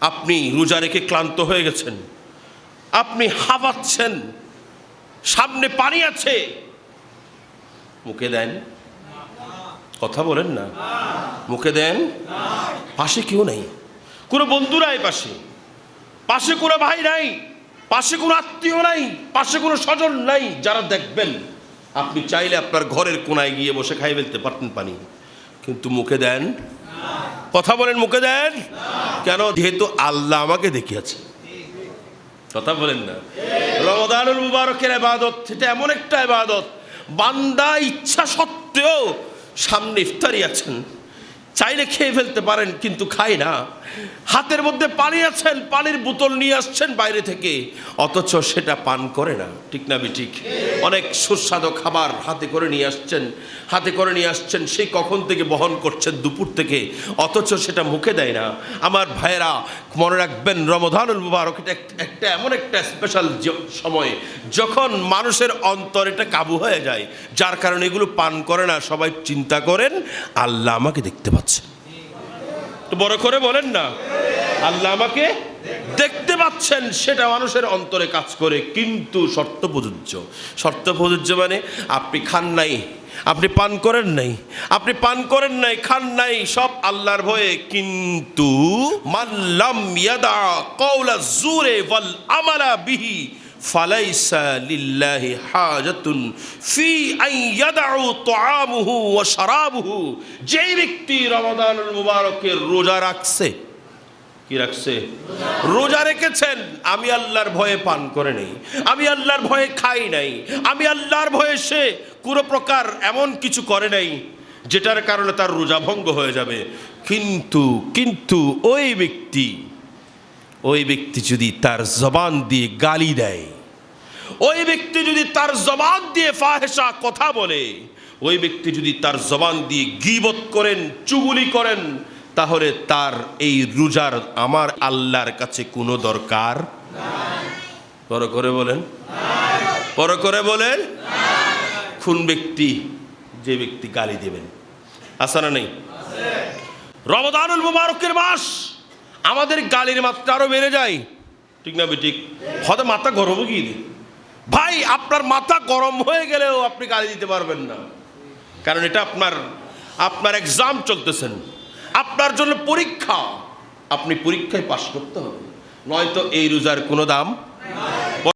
আপনি রোজা রেখে ক্লান্ত হয়ে গেছেন। আপনি হাঁপাচ্ছেন সামনে পানি আছে। মুখে দেন। কথা বলেন না। মুখে দেন। পাশে কেউ নেই। কোনো বন্ধু নাই পাশে। পাশে কোনো ভাই নাই। পাশে কোনো আত্মীয় নাই। পাশে কোনো স্বজন নাই যারা দেখবেন। আপনি চাইলে আপনার ঘরের কোনায় গিয়ে বসে খাই ফেলতে পারতেন পানি। কিন্তু মুখে দেন। কথা বলেন, মুখে দেন। কেন? যেহেতু আল্লাহ আমাকে দেখিয়েছে। কথা বলেন না। রমদানুল মুবারকের আবাদত এটা এমন একটা ইবাদত বান্দা ইচ্ছা সত্ত্বেও সামনে ইফতারি আছেন। চাইলে খেয়ে ফেলতে পারেন, কিন্তু খায় না। হাতের মধ্যে পানি আছেন, পানির বোতল নিয়ে আসছেন বাইরে থেকে। অথচ সেটা পান করে না, ঠিক না ঠিক অনেক সুস্বাদু খাবার হাতে করে নিয়ে আসছেন, হাতে করে নিয়ে আসছেন, সেই কখন থেকে বহন করছেন দুপুর থেকে। অথচ সেটা মুখে দেয় না। আমার ভাইয়েরা, মনে রাখবেন রমধানুল মুবারক এটা একটা এমন একটা স্পেশাল সময়। যখন মানুষের অন্তর এটা কাবু হয়ে যায়, যার কারণে এগুলো পান করে না, সবাই চিন্তা করেন, আল্লাহ আমাকে দেখতে পাচ্ছে তো বড় করে বলেন না। আল্লাহ আমাকে দেখতে পাচ্ছেন, সেটা মানুষের অন্তরে কাজ করে, কিন্তু শর্ত প্রযোজ্য। শর্ত প্রযোজ্য মানে আপনি খান নাই, আপনি পান করেন নাই, আপনি পান করেন নাই, খান নাই, সব আল্লাহর ভয়ে, কিন্তু মাল্লাম ইয়াদা কওলা জুরে ওয়াল আমালা বিহি ফালাইসা লিল্লাহি হাজাতুন ফি আন ইয়াদাউ তুআমুহু ওয়া শারাবুহু। যেই ব্যক্তি রমাদানুল মুবারকের রোজা রাখছে, কি রাখছে? রোজা রেখেছেন, আমি আল্লাহর ভয়ে পান করে নেই, আমি আল্লাহর ভয়ে খাই নাই, আমি আল্লাহর ভয়ে সে কোনো প্রকার এমন কিছু করে নাই, যেটার কারণে তার রোজা ভঙ্গ হয়ে যাবে। কিন্তু কিন্তু ওই ব্যক্তি ওই ব্যক্তি যদি তার জবান দিয়ে গালি দেয় ওই ব্যক্তি যদি তার জবান দিয়ে ফাহেসা কথা বলে ওই ব্যক্তি যদি তার জবান দিয়ে গিবত করেন চুগুলি করেন তাহলে তার এই রোজার আমার আল্লাহর কাছে কোনো দরকার বড় করে বলেন। বড় করে বলেন। খুন ব্যক্তি যে ব্যক্তি গালি দেবেন। আসা না নেই? রমদানুল মুবারকের মাস আমাদের গালির মাত্রা আরও বেড়ে যায়। ঠিক না ঠিক হয়তো মাথা গরম গিয়ে ভাই, আপনার মাথা গরম হয়ে গেলেও আপনি গালি দিতে পারবেন না। কারণ এটা আপনার আপনার এক্সাম চলতেছেন আপনার জন্য পরীক্ষা। আপনি পরীক্ষায় পাশ করতে হবে। নয়তো এই রোজার কোনো দাম?